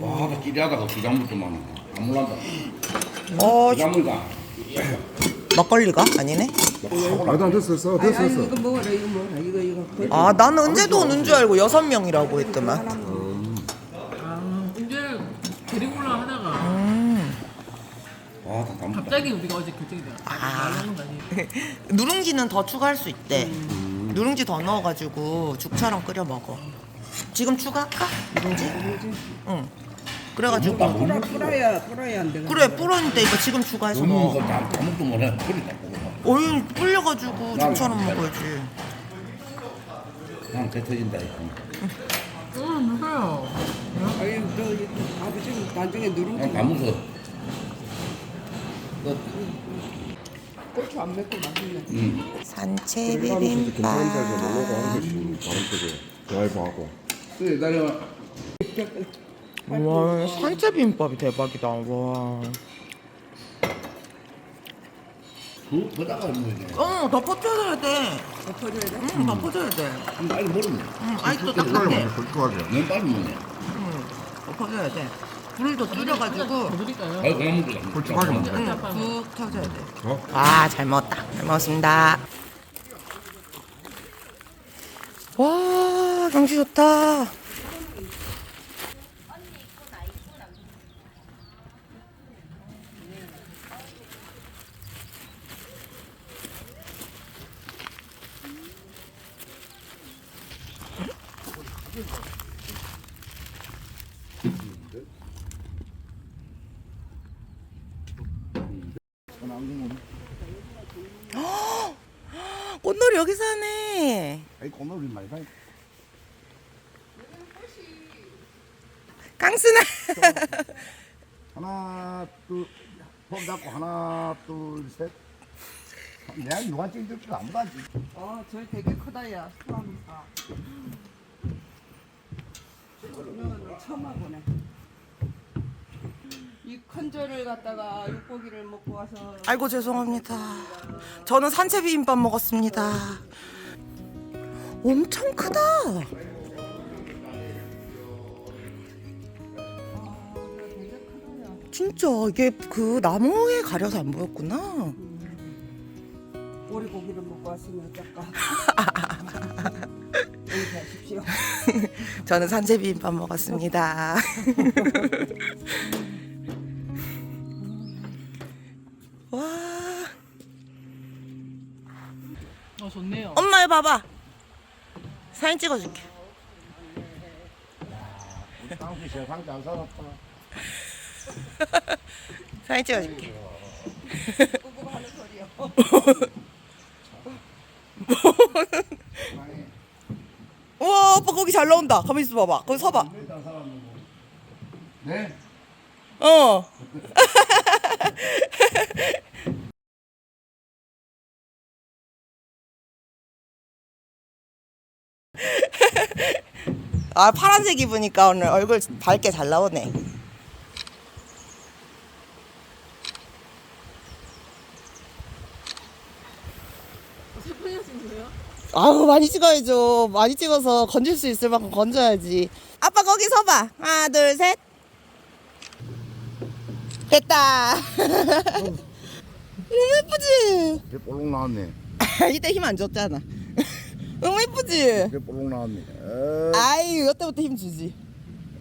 와, 나 기대하다가 부장물도 많아. 안 몰란다. 어 부장물가. 막걸리가 아니네. 아다 됐어 됐어 됐어 아니 됐어 이거 먹어라 이거 먹어라 이거 이거 아 나는 은재도 오는 줄 알고 여섯 명이라고 했더만. 이제 데리고라 하다가 와, 다 담. 갑자기 우리가 어제 결정이 돼. 아, 말하는 거 아니에요. 누룽지는 더 추가할 수 있대. 누룽지 더 넣어가지고 죽처럼 끓여 먹어. 지금 추가할까? 누룽지? 응. 그래가지고 뿌라 뿌라야 뿌라야 안 되겠다 그래 불었는데 이거 지금 추가해서 너무 먹어. 그 다, 아무것도 못해. 그러다 보고. 어이 불려가지고 죽처럼 먹어야지. 그냥 배 터진다, 이거. 음, 무서요. 아니 너 이거 아버지 나중에 누룽지 그냥 다 무서. 그, 고추 안 맵고 맛있네 음. 산채 금산에서 비빔밥. 놀러가 하는 거지 다른 쪽에 그래, 나는 와 산채 비빔밥이 대박이다. 와. 그, 그다가 뭐지. 어 덮어줘야 돼. 덮어줘야 돼? 응 덮어줘야 돼. 빨리 먹었네. 응 아직도 색깔이 딱딱해. 솔직하게 너무 빨리 먹네. 응 덮어줘야 돼. 불도 줄여가지고. 아이, 그냥 먹자. 솔직하게 먹네 응, 푹 터져야 돼. 어? 와, 잘 먹었다. 잘 먹었습니다. 와, 경치 좋다. 꽃놀이 여기서 하네. 아이 꼬놀이 많이 사 깡스나. 하나 둘손 잡고 하나 둘 셋 내가 누가 찍을 줄 아무도 안 찍. 어 저기 되게 크다 야 수암사 그러면 처음 와보네 이 큰절을 갖다가 육고기를 먹고 와서 아이고 죄송합니다. 저는 산채 비빔밥 먹었습니다. 엄청 크다. 진짜 이게 그 나무에 가려서 안 보였구나. 오리고기를 먹고 왔으니 어쩔까 용서하십시오 저는 산채 비빔밥 먹었습니다. 봐봐. 사진 찍어줄게. 세상 살았다. 사진 찍어줄게. 우와, 아빠 거기 잘 나온다. 가만 있어 봐봐. 거기 서봐. 네? 어. 아 파란색 입으니까 오늘 얼굴 밝게 잘 나오네. 아우 많이 찍어야죠. 많이 찍어서 건질 수 있을 만큼 건져야지. 아빠 거기 서봐. 하나 둘 셋. 됐다. 너무 예쁘지? 배 볼록 나왔네. 이때 힘 안 줬잖아. 너무 예쁘지? 배 볼록 나왔네. 에, 아이 이때부터 힘 주지.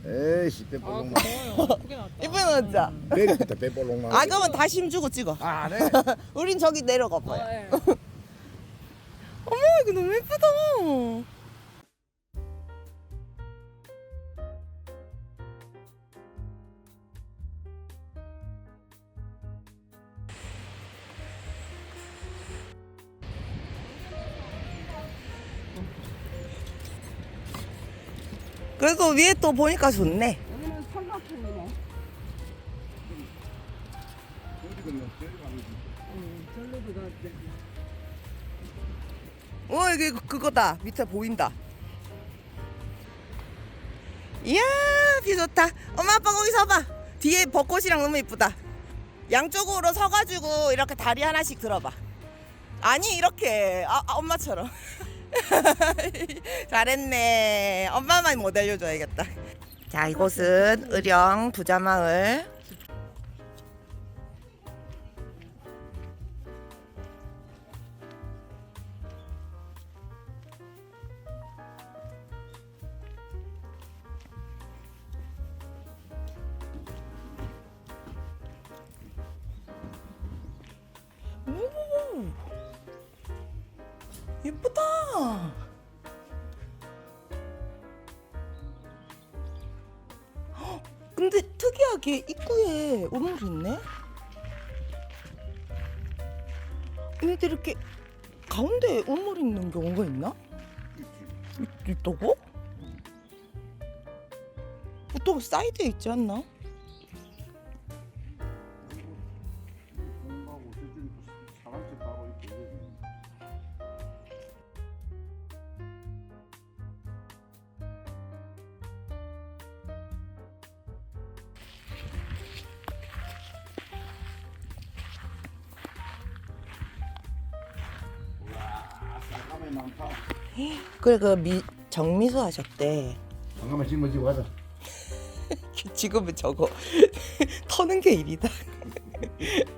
에이씨 배 볼록 나왔네. 고마워요. 크게 나왔다. 예쁘게 넣었자. 내일부터 배 볼록 나왔네. 아 그러면 다시 힘 주고 찍어. 아, 네. 우린 저기 내려가 봐요. 네. 어머 이거 너무 예쁘다. 그래도 위에 또 보니까 좋네. 여기는 삼각형이네. 들어갔대 어 이게 그거다. 밑에 보인다. 이야 비 좋다. 엄마 아빠 거기 서봐. 뒤에 벚꽃이랑 너무 예쁘다. 양쪽으로 서가지고 이렇게 다리 하나씩 들어봐. 아니 이렇게. 아, 아, 엄마처럼 잘했네 엄마만 못 알려줘야겠다 자, 이곳은 의령 부자마을. 예쁘다. 근데 특이하게 입구에 우물이 있네. 근데 이렇게 가운데 우물 있는 경우가 있나? 있, 있다고? 보통 사이드에 있지 않나? 많다 그래 그 미, 정미수 하셨대. 잠깐만 짊어지고 가자 지금은 저거 터는 게 일이다.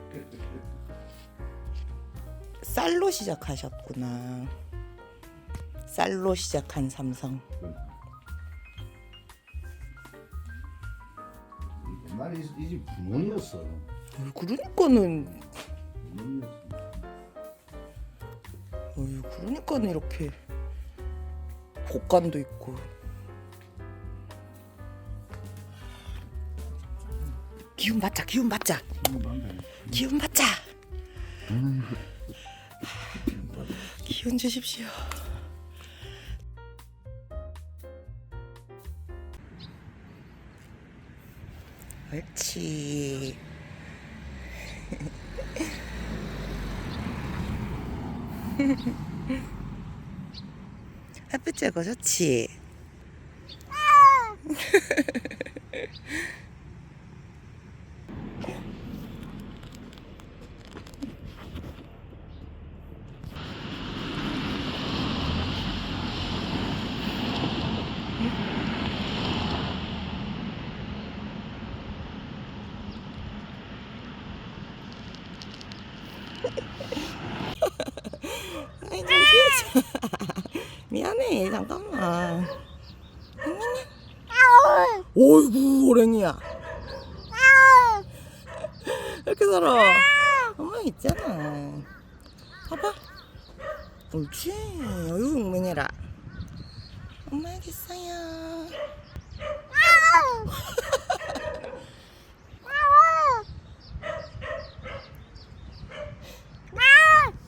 쌀로 시작하셨구나. 쌀로 시작한 삼성. 옛날에 이집 분원이었어 어이, 그러니까는 분원이었어 어이, 그러니까는 이렇게 곡간도 있고. 기운 받자, 기운 받자, 기운 받자. 기운 주십시오. 옳지. 햇빛 쬐고 좋지. 귀엽지. 미안해 잠깐만. 어이구 오랭이야. 이렇게 살아. 엄마 있잖아. 봐봐. 옳지. 어유 웅맹해라. 엄마 여기 있어요.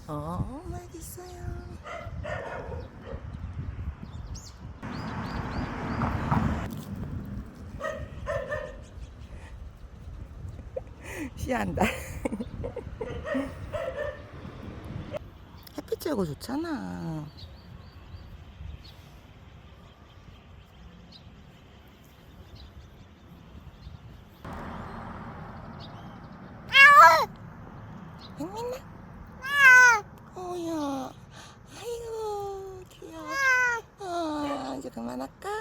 어, 엄마 여기 있어요. 시한다. 햇빛 쬐고 좋잖아. 맹민아? 어야, 아이고 귀여워. 어, 그만할까?